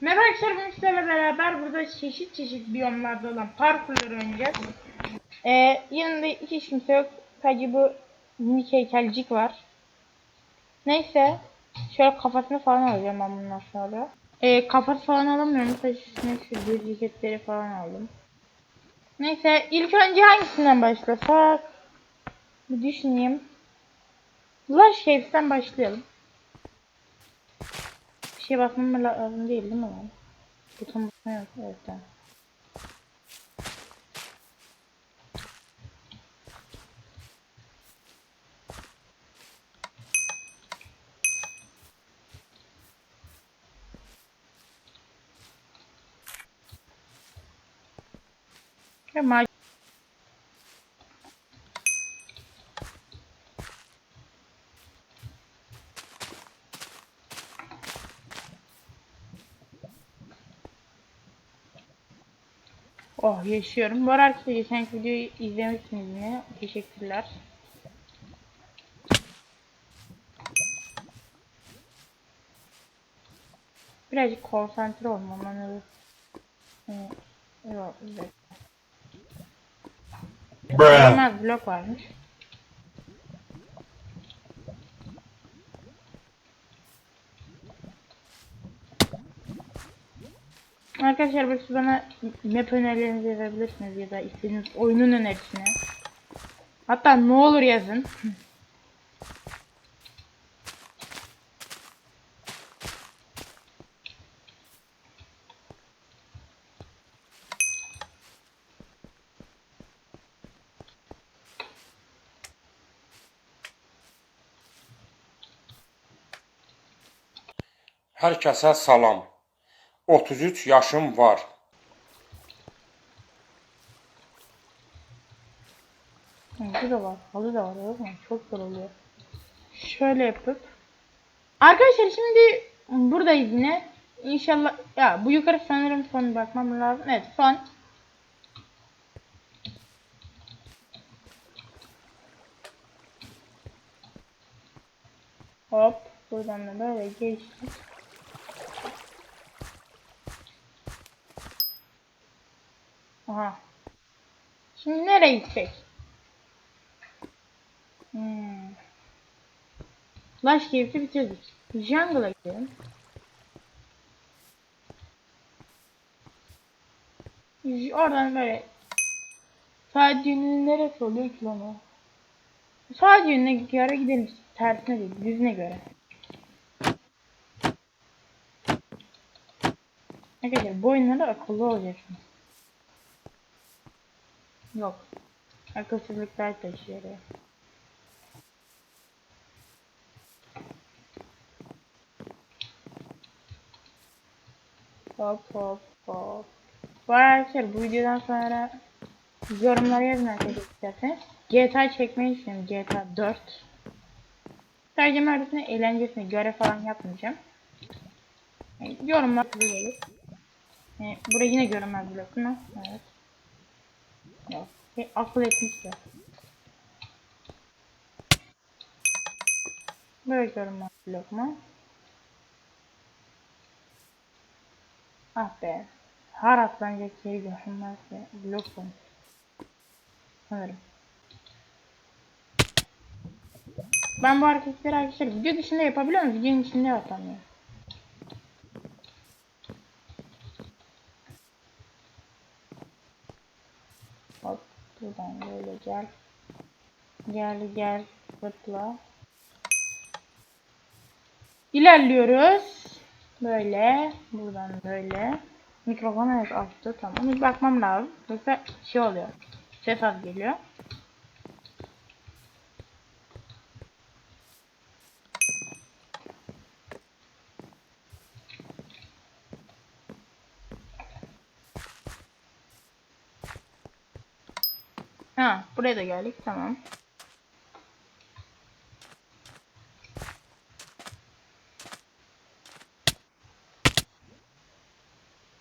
Merhaba arkadaşlar bugün sizlerle beraber burada çeşit çeşit biyomlarda olan parkurları oynayacağız. Ee, yanında hiç kimse yok. Sadece bu minik heykelcik var. Neyse. Şöyle kafasını falan alacağım ben bundan sonra. Ee, kafası falan alamıyorum. Sadece üstüne şu ceketleri falan aldım. Neyse ilk önce hangisinden başlasak? Bir düşüneyim. Lush Caves'ten başlayalım. Bir şey basmam lazım değil değil mi lan? Buton basma yok. Evet tamam. Oh yaşıyorum. Bu arkadaşlar geçenki videoyu izlemişsiniz yine. Teşekkürler. Birazcık konsantre olmam lazım. Yok, bir dakika. Blok varmış. Arkadaşlar belki bana map önerilerinizi verebilirsiniz ya da istediğiniz oyunun önerisini. Hatta ne olur yazın. Hər kəsə salam. 33 yaşım var. Bu da var. Halı da var. Yok? Çok zor oluyor. Şöyle yapıp. Arkadaşlar şimdi buradayız yine. İnşallah ya bu yukarı sanırım son bakmam lazım. Evet son. Hop buradan da böyle geçtik. Aha. Şimdi nereye gidecek? Hmm. Lush Caves'i bitirdik. Jungle'a gidelim. Oradan böyle sağ düğünün neresi oluyor ki lan o? Sağ düğününe göre gidelim. Tersine değil, düzüne göre. Arkadaşlar bu oyunlarda akıllı olacaksınız. Yok. Akılsızlıklar taşıyor. Hop hop hop. Bu arkadaşlar bu videodan sonra yorumlara yazın arkadaşlar isterseniz. GTA çekmeyi düşünüyorum. GTA 4. Sadece öğretmeni eğlencesine göre falan yapmayacağım. Yani yorumlar gelir. Yani buraya yine görünmez blok mu? Evet. Yok. E, akıl etmişler. Blok mu? Ah be. Her atlanacak yeri görünmez ve blok bu. Sanırım. Ben bu hareketleri arkadaşlar video dışında yapabiliyor muyum? Videonun içinde yapamıyorum. Hop buradan böyle gel. Gel gel zıpla. İlerliyoruz. Böyle. Buradan böyle. Mikrofon evet açtı. Tamam. Bir bakmam lazım. Yoksa şey oluyor. Ses az geliyor. Buraya da geldik. Tamam.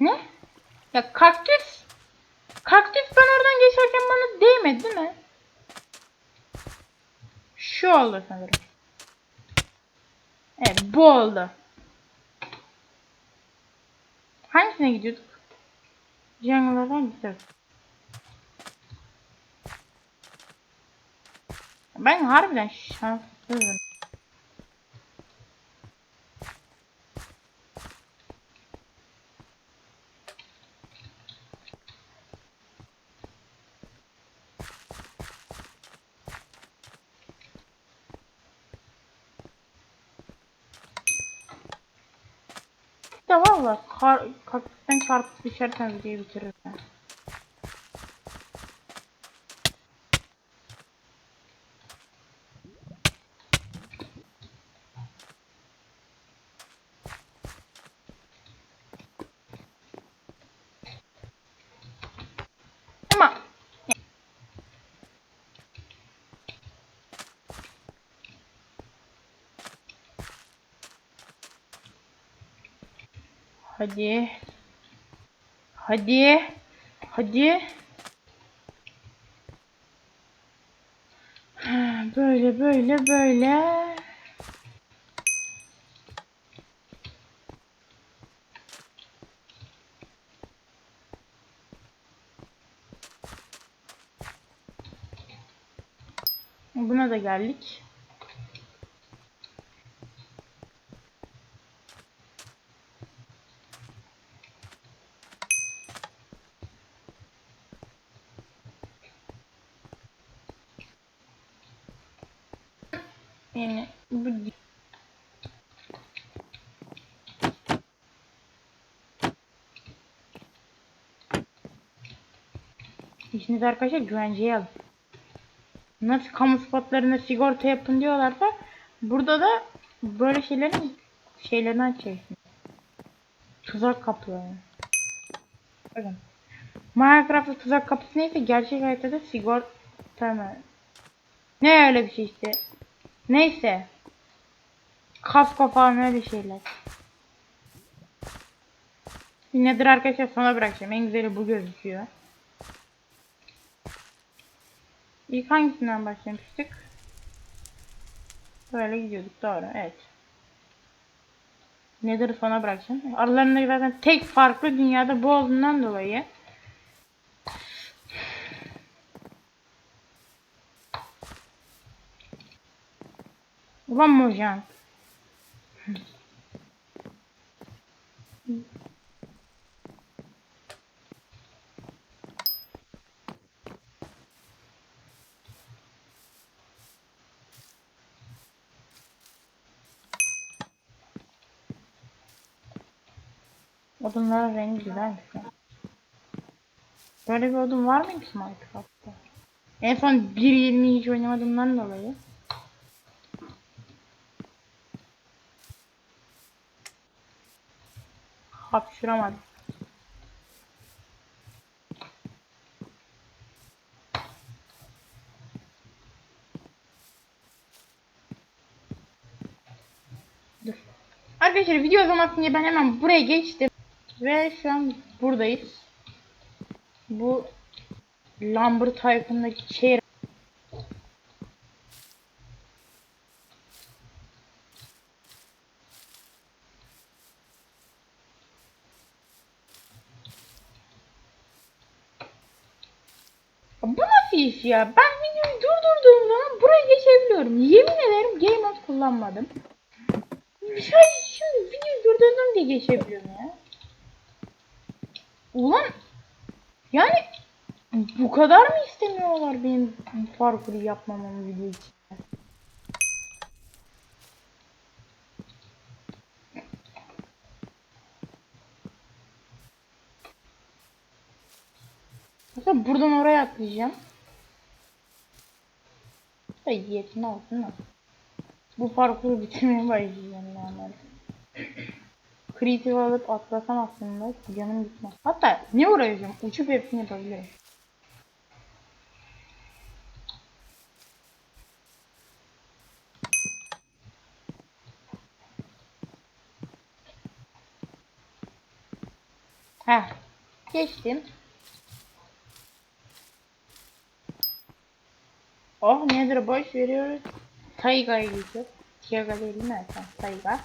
Ne? Ya kaktüs. Kaktüs ben oradan geçerken bana değmedi değil mi? Şu oldu sanırım. Evet bu oldu. Hangisine gidiyorduk? Jungle'lardan gidiyorduk. Ben harbiden şanssızım. De valla kar, kaktüsten çarpıp düşersen videoyu bitirir. Hadi. Hadi. Hadi. Ha, Böyle böyle böyle. Buna da geldik. Yani bu İşiniz arkadaşlar güvenceye alın. Nasıl kamu spotlarında sigorta yapın diyorlarsa burada da böyle şeylerin şeylerden çeksin. Tuzak kapıyor yani. Bakın. Minecraft'ta tuzak kapısı neyse gerçek hayatta da sigorta mı? Ne öyle bir şey işte. Neyse. Kasko falan öyle şeyler. Nedir arkadaşlar sona bırakacağım. En güzeli bu gözüküyor. İlk hangisinden başlamıştık? Böyle gidiyorduk doğru evet. Nedir sona bırakacağım. Aralarında zaten tek farklı dünyada bu olduğundan dolayı Ulan Mojan. Odunların rengi güzelmiş ya. Böyle bir odun var mıydı ki Minecraft'ta? En son 1.20 hiç oynamadığımdan dolayı. Hapşıramadım. Dur. Arkadaşlar video uzamasın diye ben hemen buraya geçtim. Ve şu an buradayız. Bu Lambert Tycoon'daki şehir. Bu ya? Ben videoyu durdurduğum zaman buraya geçebiliyorum. Yemin ederim game mode kullanmadım. Sadece şimdi videoyu durdurdum diye geçebiliyorum ya. Ulan yani bu kadar mı istemiyorlar benim parkuru yapmamamı video için? Mesela buradan oraya atlayacağım. Da yetme olsun da. Bu parkuru bitirmeye başlayacağım yani. Creative alıp atlasam aslında canım gitmez. Hatta ne uğraşacağım? Uçup hepsini yapabilirim. Heh. Geçtim. Oh nedir boş veriyoruz. Tayga'ya gidiyor. Tiaga değil mi? Tayga.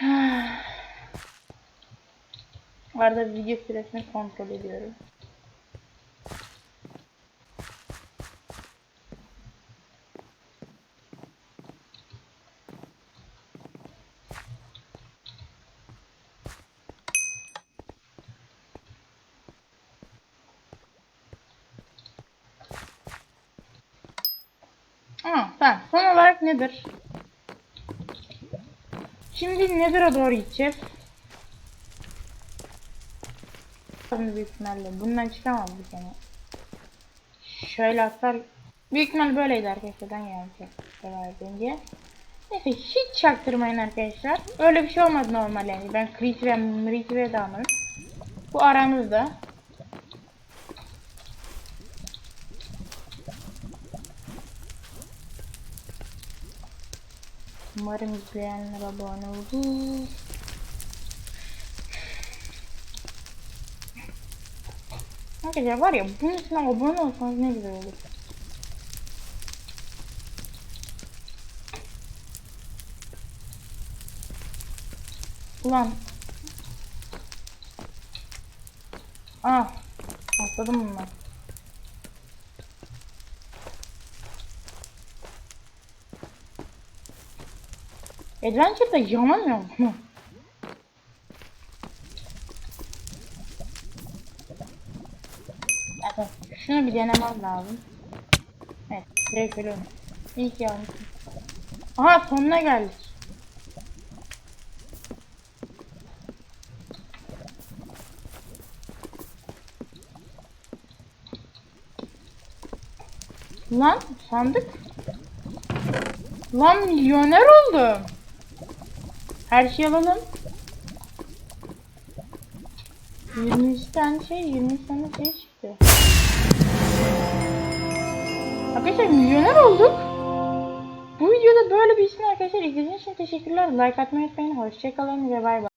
Arada video süresini kontrol ediyorum. Tamam. Son olarak nedir? Şimdi Nether'a doğru gideceğiz. Büyük ihtimalle bundan çıkamam bir sene. Şöyle atlar. Büyük ihtimal böyleydi arkadaşlar. Ben yanlış karar edince. Neyse hiç çaktırmayın arkadaşlar. Öyle bir şey olmadı normal yani. Ben crit ve mrit ve de. Bu aramızda. Umarım izleyenler abone olur. Arkadaşlar var ya bunun için abone olsanız ne güzel olur. Ulan. Ah. Atladım bunlar. Adventure'da yanamıyor mu? Evet, şunu bir denemem lazım. Evet, direkt. İyi ki yanmışım. Aha sonuna geldik. Lan sandık. Lan milyoner oldum. Her şeyi alalım. 23 tane şey, 23 tane şey çıktı. Arkadaşlar milyoner olduk. Bu videoda böyle bir işin arkadaşlar izlediğiniz için teşekkürler. Like atmayı unutmayın. Hoşçakalın ve bay bay.